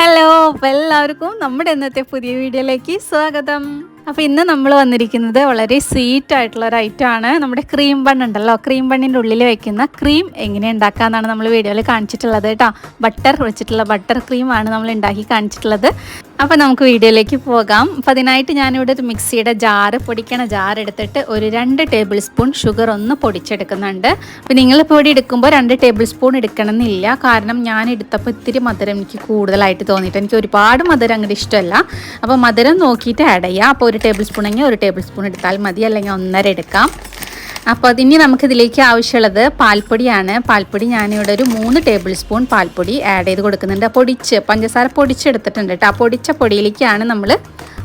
Hello അപ്പോൾ എല്ലാവർക്കും നമ്മുടെ ഇന്നത്തെ പുതിയ വീഡിയോയിലേക്ക് സ്വാഗതം. അപ്പോൾ ഇന്ന് നമ്മൾ വന്നിരിക്കുന്നത് വളരെ സ്വീറ്റ് ആയിട്ടുള്ള ഒരു ഐറ്റം ആണ്. നമ്മുടെ ക്രീം ബൺ ഉണ്ടല്ലോ ക്രീം ബണ്ണിന്റെ ഉള്ളിൽ വെക്കുന്ന ക്രീം എങ്ങനെ ഉണ്ടാക്കാമെന്നാണ് നമ്മൾ വീഡിയോയിൽ കാണിച്ചിട്ടുള്ളത് കേട്ടോ. ബട്ടർ വെച്ചിട്ടുള്ള ബട്ടർ ക്രീമാണ് നമ്മൾ ഉണ്ടാക്കി കാണിച്ചിട്ടുള്ളത്. അപ്പോൾ നമുക്ക് വീഡിയോയിലേക്ക് പോകാം. അപ്പോൾ അതിനായിട്ട് ഞാനിവിടെ ഒരു മിക്സിയുടെ ജാറ് പൊടിക്കണ ജാർ എടുത്തിട്ട് ഒരു രണ്ട് ടേബിൾ സ്പൂൺ ഷുഗർ ഒന്ന് പൊടിച്ചെടുക്കുന്നുണ്ട്. അപ്പോൾ നിങ്ങൾ പൊടി എടുക്കുമ്പോൾ രണ്ട് ടേബിൾ സ്പൂൺ എടുക്കണമെന്നില്ല. കാരണം ഞാൻ എടുത്തപ്പോൾ ഇത്തിരി മധുരം എനിക്ക് കൂടുതലായിട്ട് തോന്നിയിട്ട് എനിക്ക് ഒരുപാട് മധുരം അങ്ങോട്ട് ഇഷ്ടമല്ല. അപ്പോൾ മധുരം നോക്കിയിട്ട് ആഡ് ചെയ്യാം. അപ്പോൾ ഒരു ടേബിൾ സ്പൂൺ എങ്കിൽ ഒരു ടേബിൾ സ്പൂൺ എടുത്താൽ മതി. അല്ലെങ്കിൽ ഒന്നര എടുക്കാം. അപ്പോൾ ഇനി നമുക്കിതിലേക്ക് ആവശ്യമുള്ളത് പാൽപ്പൊടിയാണ്. പാൽപ്പൊടി ഞാനിവിടെ ഒരു മൂന്ന് ടേബിൾ സ്പൂൺ പാൽപ്പൊടി ആഡ് ചെയ്ത് കൊടുക്കുന്നുണ്ട്. പൊടിച്ച് പഞ്ചസാര പൊടിച്ചെടുത്തിട്ടുണ്ട് കേട്ടോ. ആ പൊടിച്ച പൊടിയിലേക്കാണ് നമ്മൾ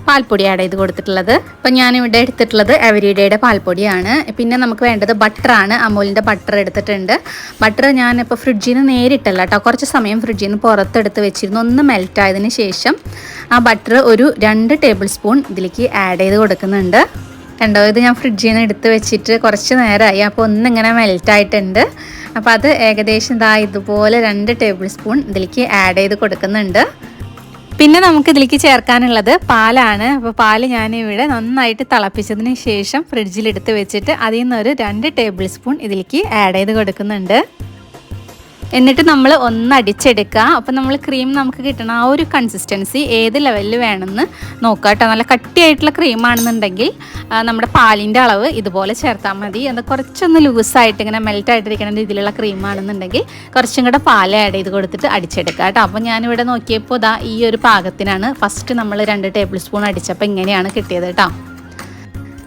പാൽപ്പൊടി ആഡ് ചെയ്ത് കൊടുത്തിട്ടുള്ളത്. അപ്പം ഞാനിവിടെ എടുത്തിട്ടുള്ളത് എവരിഡേയുടെ പാൽപ്പൊടിയാണ്. പിന്നെ നമുക്ക് വേണ്ടത് ബട്ടറാണ്. അമൂലിന്റെ ബട്ടർ എടുത്തിട്ടുണ്ട്. ബട്ടർ ഞാനിപ്പോൾ ഫ്രിഡ്ജിൽ നിന്ന് നേരിട്ടല്ല കേട്ടോ. കുറച്ച് സമയം ഫ്രിഡ്ജിൽ നിന്ന് പുറത്തെടുത്ത് വെച്ചിരുന്നു. ഒന്ന് മെൽറ്റ് ആയതിന് ശേഷം ആ ബട്ടർ ഒരു രണ്ട് ടേബിൾ സ്പൂൺ ഇതിലേക്ക് ആഡ് ചെയ്ത് കൊടുക്കുന്നുണ്ട്. കണ്ടോ? ഇത് ഞാൻ ഫ്രിഡ്ജിൽ നിന്ന് എടുത്ത് വെച്ചിട്ട് കുറച്ച് നേരമായി. അപ്പോൾ ഒന്നിങ്ങനെ മെൽറ്റായിട്ടുണ്ട് അപ്പോൾ അത് ഏകദേശം ഇതാ ഇതുപോലെ രണ്ട് ടേബിൾ സ്പൂൺ ഇതിലേക്ക് ആഡ് ചെയ്ത് കൊടുക്കുന്നുണ്ട്. പിന്നെ നമുക്ക് ഇതിലേക്ക് ചേർക്കാനുള്ളത് പാലാണ്. അപ്പോൾ പാൽ ഞാനിവിടെ നന്നായിട്ട് തിളപ്പിച്ചതിന് ശേഷം ഫ്രിഡ്ജിൽ എടുത്ത് വെച്ചിട്ട് അതിൽ ഒരു രണ്ട് ടേബിൾ സ്പൂൺ ഇതിലേക്ക് ആഡ് ചെയ്ത് കൊടുക്കുന്നുണ്ട്. എന്നിട്ട് നമ്മൾ ഒന്ന് അടിച്ചെടുക്കുക അപ്പം നമ്മൾ ക്രീം നമുക്ക് കിട്ടണം ആ ഒരു കൺസിസ്റ്റൻസി ഏത് ലെവലിൽ വേണമെന്ന് നോക്കുക കേട്ടോ. നല്ല കട്ടിയായിട്ടുള്ള ക്രീമാണെന്നുണ്ടെങ്കിൽ നമ്മുടെ പാലിന്റെ അളവ് ഇതുപോലെ ചേർത്താൽ മതി. അത് കുറച്ചൊന്ന് ലൂസായിട്ട് ഇങ്ങനെ മെൽറ്റ് ആയിട്ടിരിക്കുന്ന രീതിയിലുള്ള ക്രീമാണെന്നുണ്ടെങ്കിൽ കുറച്ചും കൂടെ പാൽ ആഡ് ചെയ്ത് കൊടുത്തിട്ട് അടിച്ചെടുക്കുക കേട്ടോ. അപ്പോൾ ഞാനിവിടെ നോക്കിയപ്പോൾ ഇതാ ഈ ഒരു പാകത്തിനാണ് ഫസ്റ്റ് നമ്മൾ രണ്ട് ടേബിൾ സ്പൂൺ അടിച്ചപ്പോൾ ഇങ്ങനെയാണ് കിട്ടിയത് കേട്ടോ.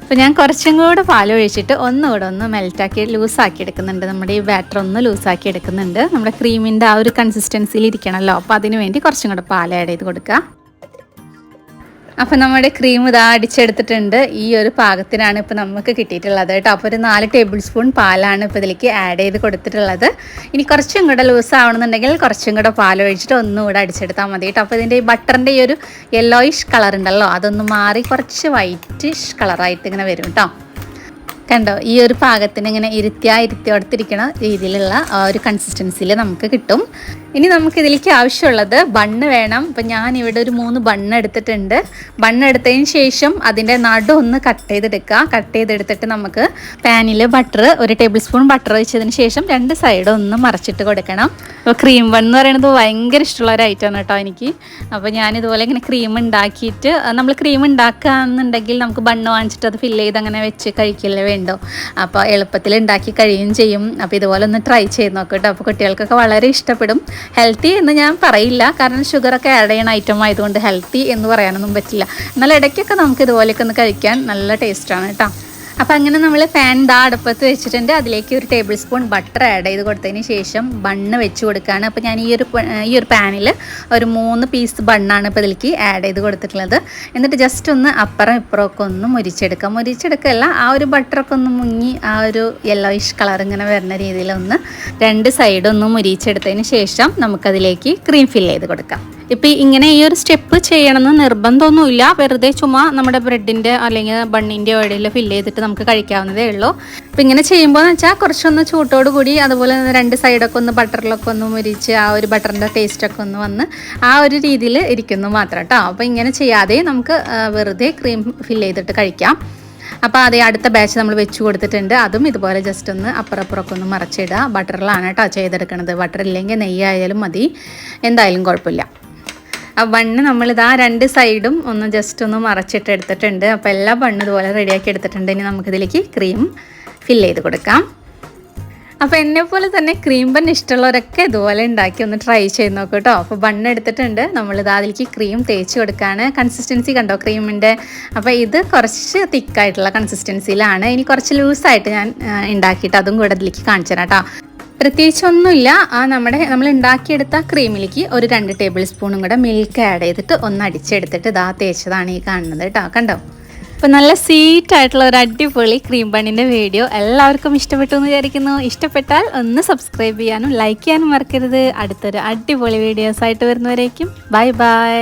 അപ്പോൾ ഞാൻ കുറച്ചും കൂടെ പാൽ ഒഴിച്ചിട്ട് ഒന്നുകൂടെ ഒന്ന് മെൽറ്റാക്കി ലൂസാക്കി എടുക്കുന്നുണ്ട്. നമ്മുടെ ഈ ബാറ്റർ ഒന്ന് ലൂസാക്കി എടുക്കുന്നുണ്ട്. നമ്മുടെ ക്രീമിന്റെ ആ ഒരു കൺസിസ്റ്റൻസിയിൽ ഇരിക്കണമല്ലോ അപ്പോൾ അതിന് വേണ്ടി കുറച്ചും കൂടെ പാൽ ആഡ് ചെയ്ത് കൊടുക്കുക. അപ്പോൾ നമ്മുടെ ക്രീം ഇതാ അടിച്ചെടുത്തിട്ടുണ്ട്. ഈ ഒരു പാകത്തിനാണ് ഇപ്പോൾ നമുക്ക് കിട്ടിയിട്ടുള്ളത് കേട്ടോ. അപ്പോൾ ഒരു നാല് ടേബിൾ സ്പൂൺ പാലാണ് ഇപ്പോൾ ഇതിലേക്ക് ആഡ് ചെയ്ത് കൊടുത്തിട്ടുള്ളത്. ഇനി കുറച്ചും കൂടെ ലൂസ് ആവണമെന്നുണ്ടെങ്കിൽ കുറച്ചും കൂടെ പാൽ ഒഴിച്ചിട്ട് ഒന്നും കൂടെ അടിച്ചെടുത്താൽ മതി കേട്ടോ. അപ്പോൾ ഇതിന്റെ ഈ ബട്ടറിന്റെ ഈ ഒരു യെല്ലോയിഷ് കളർ ഉണ്ടല്ലോ അതൊന്ന് മാറി കുറച്ച് വൈറ്റിഷ് കളറായിട്ട് ഇങ്ങനെ വരും കേട്ടോ. കണ്ടോ ഈ ഒരു പാകത്തിന് ഇങ്ങനെ ഇരുത്തിയാ ഇരുത്തിയോടത്തിരിക്കണ രീതിയിലുള്ള ആ ഒരു കൺസിസ്റ്റൻസിയിൽ നമുക്ക് കിട്ടും. ഇനി നമുക്ക് ഇതിലേക്ക് ആവശ്യമുള്ളത് ബണ്ണ് വേണം. അപ്പം ഞാൻ ഇവിടെ ഒരു മൂന്ന് ബണ്ണ് എടുത്തിട്ടുണ്ട്. ബണ്ണ് എടുത്തതിന് ശേഷം അതിന്റെ നടു ഒന്ന് കട്ട് ചെയ്തെടുക്കുക. കട്ട് ചെയ്തെടുത്തിട്ട് നമുക്ക് പാനിൽ ബട്ടർ ഒരു ടേബിൾ സ്പൂൺ ബട്ടർ വെച്ചതിന് ശേഷം രണ്ട് സൈഡും ഒന്ന് മറച്ചിട്ട് കൊടുക്കണം. അപ്പോൾ ക്രീം ബൺ എന്ന് പറയുന്നത് ഭയങ്കര ഇഷ്ടമുള്ള ഒരു ഐറ്റമാണ് കേട്ടോ എനിക്ക്. അപ്പോൾ ഞാനിതുപോലെ ഇങ്ങനെ ക്രീം ഉണ്ടാക്കിയിട്ട് നമ്മൾ ക്രീം ഉണ്ടാക്കുകയെന്നുണ്ടെങ്കിൽ നമുക്ക് ബണ്ണ് വാങ്ങിച്ചിട്ട് അത് ഫില്ല് ചെയ്ത് അങ്ങനെ വെച്ച് കഴിക്കില്ലേ വേണ്ടോ അപ്പോൾ എളുപ്പത്തിൽ ഉണ്ടാക്കി കഴിയുകയും ചെയ്യും. അപ്പോൾ ഇതുപോലെ ഒന്ന് ട്രൈ ചെയ്ത് നോക്കട്ടോ അപ്പോൾ കുട്ടികൾക്കൊക്കെ വളരെ ഇഷ്ടപ്പെടും. ഹെൽത്തി എന്ന് ഞാൻ പറയില്ല. കാരണം ഷുഗറൊക്കെ ആഡ് ചെയ്യുന്ന ഐറ്റം ആയതുകൊണ്ട് ഹെൽത്തി എന്ന് പറയാനൊന്നും പറ്റില്ല. എന്നാൽ ഇടയ്ക്കൊക്കെ നമുക്ക് ഇതുപോലെയൊക്കെ ഒന്ന് കഴിക്കാൻ നല്ല ടേസ്റ്റാണ് കേട്ടോ. അപ്പോൾ അങ്ങനെ നമ്മൾ പാൻ ദാ അടുപ്പത്ത് വെച്ചിട്ടുണ്ട്. അതിലേക്ക് ഒരു ടേബിൾ സ്പൂൺ ബട്ടർ ആഡ് ചെയ്ത് കൊടുത്തതിന് ശേഷം ബണ്ണ് വെച്ച് കൊടുക്കുകയാണ് അപ്പോൾ ഞാൻ ഈ ഒരു ഈ ഒരു പാനിൽ ഒരു മൂന്ന് പീസ് ബണ്ണാണ് ഇപ്പോൾ ഇതിലേക്ക് ആഡ് ചെയ്ത് കൊടുത്തിട്ടുള്ളത്. എന്നിട്ട് ജസ്റ്റ് ഒന്ന് അപ്പുറം ഇപ്പുറമൊക്കെ ഒന്ന് മുരിച്ചെടുക്കാം. മുരിച്ചെടുക്കല്ല ആ ഒരു ബട്ടറൊക്കെ ഒന്ന് മുങ്ങി ആ ഒരു യെല്ലോയിഷ് കളർ ഇങ്ങനെ വരുന്ന രീതിയിലൊന്ന് രണ്ട് സൈഡൊന്ന് മുരിച്ചെടുത്തതിന് ശേഷം നമുക്കതിലേക്ക് ക്രീം ഫില്ല് ചെയ്ത് കൊടുക്കാം. ഇപ്പം ഇങ്ങനെ ഈ ഒരു സ്റ്റെപ്പ് ചെയ്യണമെന്ന് നിർബന്ധമൊന്നുമില്ല. വെറുതെ ചുമ്മാ നമ്മുടെ ബ്രെഡിന്റെ അല്ലെങ്കിൽ ബണ്ണിന്റെ ഇടയിൽ ഫില്ല് ചെയ്തിട്ട് നമുക്ക് കഴിക്കാവുന്നതേ ഉള്ളൂ. അപ്പം ഇങ്ങനെ ചെയ്യുമ്പോൾ എന്ന് വെച്ചാൽ കുറച്ചൊന്ന് ചൂട്ടോട് കൂടി അതുപോലെ രണ്ട് സൈഡൊക്കെ ഒന്ന് ബട്ടറിലൊക്കെ ഒന്ന് മുരിച്ച് ആ ഒരു ബട്ടറിന്റെ ടേസ്റ്റൊക്കെ ഒന്ന് വന്ന് ആ ഒരു രീതിയിൽ ഇരിക്കുന്നു മാത്രം കേട്ടോ അപ്പോൾ ഇങ്ങനെ ചെയ്യാതെ നമുക്ക് വെറുതെ ക്രീം ഫില്ല് ചെയ്തിട്ട് കഴിക്കാം. അപ്പോൾ അതേ അടുത്ത ബാച്ച് നമ്മൾ വെച്ച് കൊടുത്തിട്ടുണ്ട്. അതും ഇതുപോലെ ജസ്റ്റ് ഒന്ന് അപ്പുറപ്പുറമൊക്കെ ഒന്ന് മറച്ചിടുക. ബട്ടറിലാണ് കേട്ടോ ചെയ്തെടുക്കുന്നത് ബട്ടർ ഇല്ലെങ്കിൽ നെയ്യായാലും മതി. എന്തായാലും കുഴപ്പമില്ല. ആ ബണ്ണ് നമ്മളിത് ആ രണ്ട് സൈഡും ഒന്ന് ജസ്റ്റ് ഒന്ന് മറച്ചിട്ട് എടുത്തിട്ടുണ്ട്. അപ്പോൾ എല്ലാ ബണ്ണ് ഇതുപോലെ റെഡിയാക്കി എടുത്തിട്ടുണ്ട്. ഇനി നമുക്കിതിലേക്ക് ക്രീം ഫില്ല് ചെയ്ത് കൊടുക്കാം. അപ്പോൾ എന്നെ പോലെ തന്നെ ക്രീം ബൺ ഇഷ്ടമുള്ളവരൊക്കെ ഇതുപോലെ ഉണ്ടാക്കി ഒന്ന് ട്രൈ ചെയ്ത് നോക്കും കേട്ടോ. അപ്പോൾ ബണ്ണ് എടുത്തിട്ടുണ്ട്. നമ്മളിത് അതിലേക്ക് ക്രീം തേച്ച് കൊടുക്കുകയാണ് കൺസിസ്റ്റൻസി കണ്ടോ ക്രീമിന്റെ അപ്പോൾ ഇത് കുറച്ച് തിക്കായിട്ടുള്ള കൺസിസ്റ്റൻസിയിലാണ് ഇനി കുറച്ച് ലൂസായിട്ട് ഞാൻ ഉണ്ടാക്കിയിട്ട് അതും കൂടെ ഇതിലേക്ക് കാണിച്ചു തരാം കേട്ടോ. പ്രത്യേകിച്ചൊന്നുമില്ല. ആ നമ്മുടെ നമ്മൾ ഉണ്ടാക്കിയെടുത്ത ക്രീമിലേക്ക് ഒരു രണ്ട് ടേബിൾ സ്പൂണും കൂടെ മിൽക്ക് ആഡ് ചെയ്തിട്ട് ഒന്ന് അടിച്ചെടുത്തിട്ട് ഇതാ തേച്ചതാണ് ഈ കാണുന്നത് കേട്ടോ. കണ്ടോ? അപ്പോൾ നല്ല സ്വീറ്റ് ആയിട്ടുള്ള ഒരു അടിപൊളി ക്രീം ബണ്ണിന്റെ വീഡിയോ എല്ലാവർക്കും ഇഷ്ടപ്പെട്ടു എന്ന് വിചാരിക്കുന്നു. ഇഷ്ടപ്പെട്ടാൽ ഒന്ന് സബ്സ്ക്രൈബ് ചെയ്യാനും ലൈക്ക് ചെയ്യാനും മറക്കരുത്. അടുത്തൊരു അടിപൊളി വീഡിയോസ് ആയിട്ട് വരുന്നവരേക്കും. Bye bye